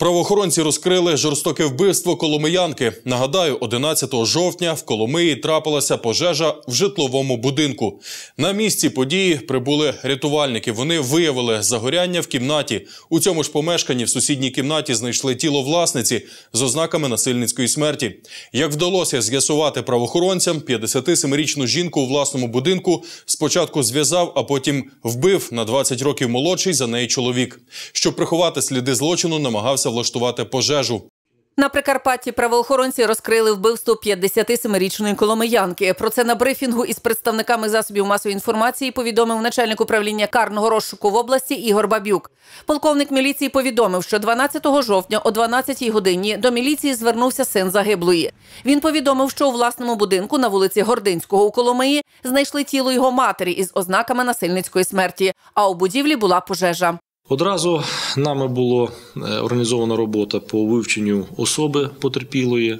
Правоохоронці розкрили жорстоке вбивство Коломиянки. Нагадаю, 11 жовтня в Коломиї трапилася пожежа в житловому будинку. На місці події прибули рятувальники. Вони виявили загоряння в кімнаті. У цьому ж помешканні в сусідній кімнаті знайшли тіло власниці з ознаками насильницької смерті. Як вдалося з'ясувати правоохоронцям, 57-річну жінку у власному будинку спочатку зв'язав, а потім вбив на 20 років молодший за неї чоловік. Щоб приховати сліди злочину, намагався влаштувати пожежу. На Прикарпатті правоохоронці розкрили вбивство 57-річної коломиянки. Про це на брифінгу із представниками засобів масової інформації повідомив начальник управління карного розшуку в області Ігор Бабюк. Полковник міліції повідомив, що 12 жовтня о 12-й годині до міліції звернувся син загиблої. Він повідомив, що у власному будинку на вулиці Гординського у Коломиї знайшли тіло його матері із ознаками насильницької смерті. А у будівлі була пожежа. Одразу нами була організована робота по вивченню особи потерпілої.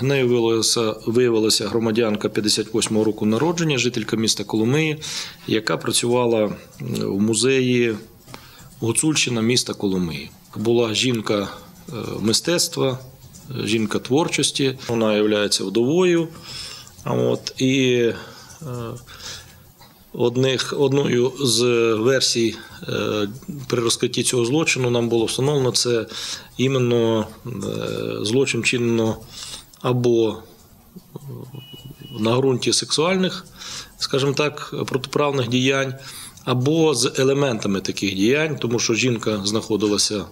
Нею виявилася, виявилася громадянка 58-го року народження, жителька міста Коломиї, яка працювала в музеї Гуцульщина міста Коломиї. Була жінка мистецтва, жінка творчості. Вона є вдовою. От, і Одних, Одною з версій е, при розкритті цього злочину нам було встановлено це іменно е, злочин чинено або на ґрунті сексуальних, скажімо так, протиправних діянь, або з елементами таких діянь, тому що жінка знаходилася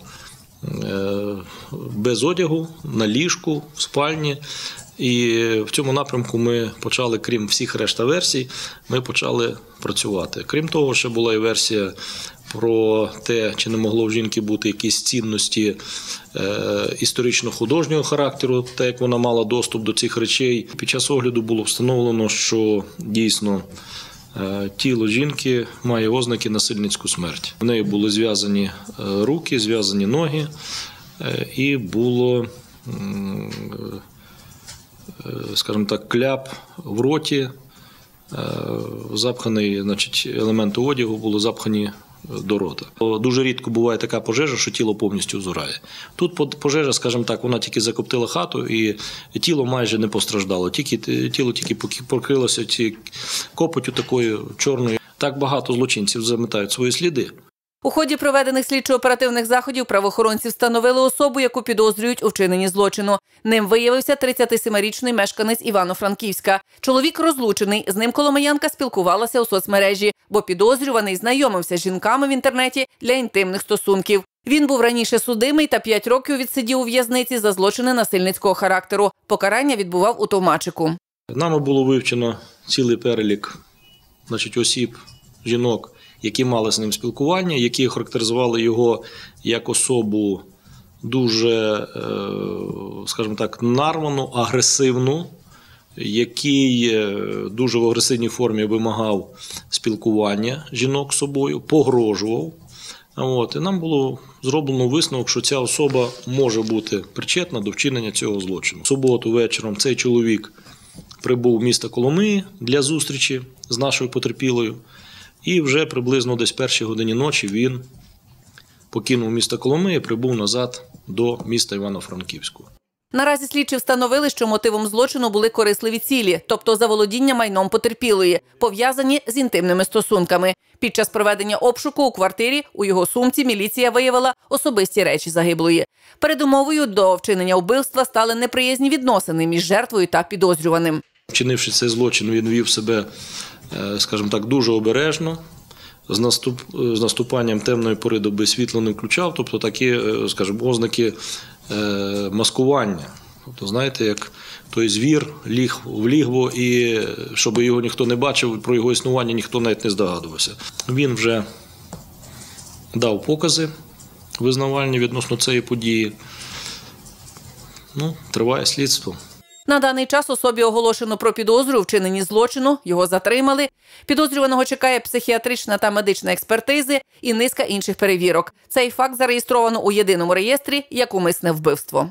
е, без одягу на ліжку в спальні. І в цьому напрямку ми почали, крім всіх решта версій, ми почали працювати. Крім того, ще була і версія про те, чи не могло в жінки бути якісь цінності е, історично-художнього характеру, так як вона мала доступ до цих речей. Під час огляду було встановлено, що дійсно. Е, тіло жінки має ознаки насильницьку смерть. В неї були зв'язані е, руки, зв'язані ноги, і було скажімо так, кляп в роті, е, запханий, значить, елементи одягу були запхані до рота. Дуже рідко буває така пожежа, що тіло повністю згорає. Тут пожежа, скажімо так, вона тільки закоптила хату, і тіло майже не постраждало. Тільки тіло тільки покрилося ці копотю такою чорною. Так багато злочинців заметають свої сліди. У ході проведених слідчо-оперативних заходів правоохоронці встановили особу, яку підозрюють у вчиненні злочину. Ним виявився 37-річний мешканець Івано-Франківська. Чоловік розлучений. З ним Коломиянка спілкувалася у соцмережі, бо підозрюваний знайомився з жінками в інтернеті для інтимних стосунків. Він був раніше судимий та 5 років відсидів у в'язниці за злочини насильницького характеру. Покарання відбував у Товмачику. Нами було вивчено цілий перелік значить, осіб, жінок які мали з ним спілкування, які характеризували його як особу дуже, е, скажімо так, нарвану, агресивну, який е, дуже в агресивній формі вимагав спілкування жінок з собою, погрожував. От, І нам було зроблено висновок, що ця особа може бути причетна до вчинення цього злочину. В суботу вечором цей чоловік прибув в місто Коломиї для зустрічі з нашою потерпілою. І вже приблизно десь першій годині ночі він покинув місто Коломиї і прибув назад до міста Івано-Франківського. Наразі слідчі встановили, що мотивом злочину були корисливі цілі, тобто заволодіння майном потерпілої, пов'язані з інтимними стосунками. Під час проведення обшуку у квартирі у його сумці міліція виявила особисті речі загиблої. Передумовою до вчинення вбивства стали неприязні відносини між жертвою та підозрюваним. Вчинивши цей злочин, він вів себе скажімо так, дуже обережно. З наступ з наступанням темної пори доби світло не включав, тобто такі, е, скажімо, ознаки е, маскування. Тобто, знаєте, як той звір ліг в лігво, і щоб його ніхто не бачив, про його існування ніхто навіть не здогадувався. Він вже дав покази визнавальні відносно цієї події. Ну, Триває слідство. На даний час особі оголошено про підозру вчинені злочину. Його затримали. Підозрюваного чекає психіатрична та медична експертизи і низка інших перевірок. Цей факт зареєстровано у єдиному реєстрі як умисне вбивство.